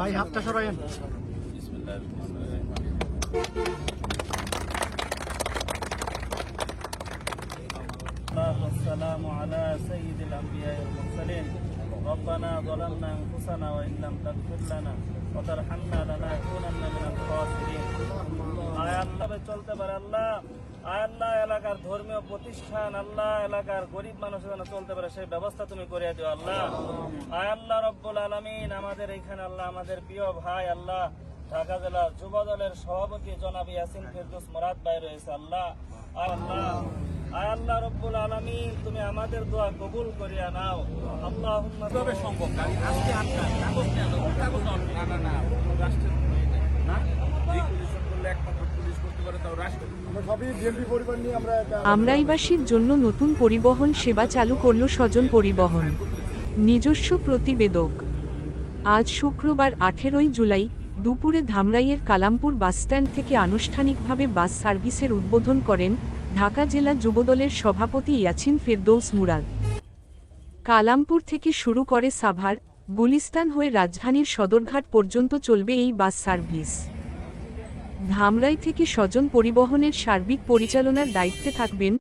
ভাই হাতটা সরাইন والصلاة والسلام على سيد الأنبياء والمرسلين ربنا ظلمنا أنفسنا وإن لم تغفر لنا وترحمنا لنكونن من الخاسرين আল্লাহ চলতে পারে আল্লাহ। আল্লাহ এলাকার ধর্মীয় প্রতিষ্ঠান, আল্লাহ এলাকার গরিব মানুষ যেন চলতে পারে, সেই ব্যবস্থা তুমি করে দিও আল্লাহ। আয় আল্লাহ রব্বুল আলমিন, আমাদের এইখানে আল্লাহ, আমাদের প্রিয় ভাই আল্লাহ, ঢাকা জেলার যুব দলের সভাপতি জনাব ইয়াসিন ফেরদৌস মুরাদ ভাই রয়েছে আল্লাহ। আল্লাহ, আয় আল্লাহ রব্বুল আলামিন, তুমি আমাদের দোয়া কবুল করিয়া নাও। আল্লাহ সম্ভব না না না, রাষ্ট্রের আমরাইবাসীর জন্য নতুন পরিবহন সেবা চালু করল স্বজন পরিবহন। নিজস্ব প্রতিবেদক। আজ শুক্রবার আঠেরোই জুলাই দুপুরে ধামরাইয়ের কালামপুর বাসস্ট্যান্ড থেকে আনুষ্ঠানিকভাবে বাস সার্ভিসের উদ্বোধন করেন ঢাকা জেলা যুবদলের সভাপতি ইয়াছিন ফেরদৌস মুরাদ। কালামপুর থেকে শুরু করে সাভার গুলিস্তান হয়ে রাজধানীর সদরঘাট পর্যন্ত চলবে এই বাস সার্ভিস। ধামরাই থেকে স্বজন পরিবহনের সার্বিক পরিচালনার দায়িত্বে থাকবেন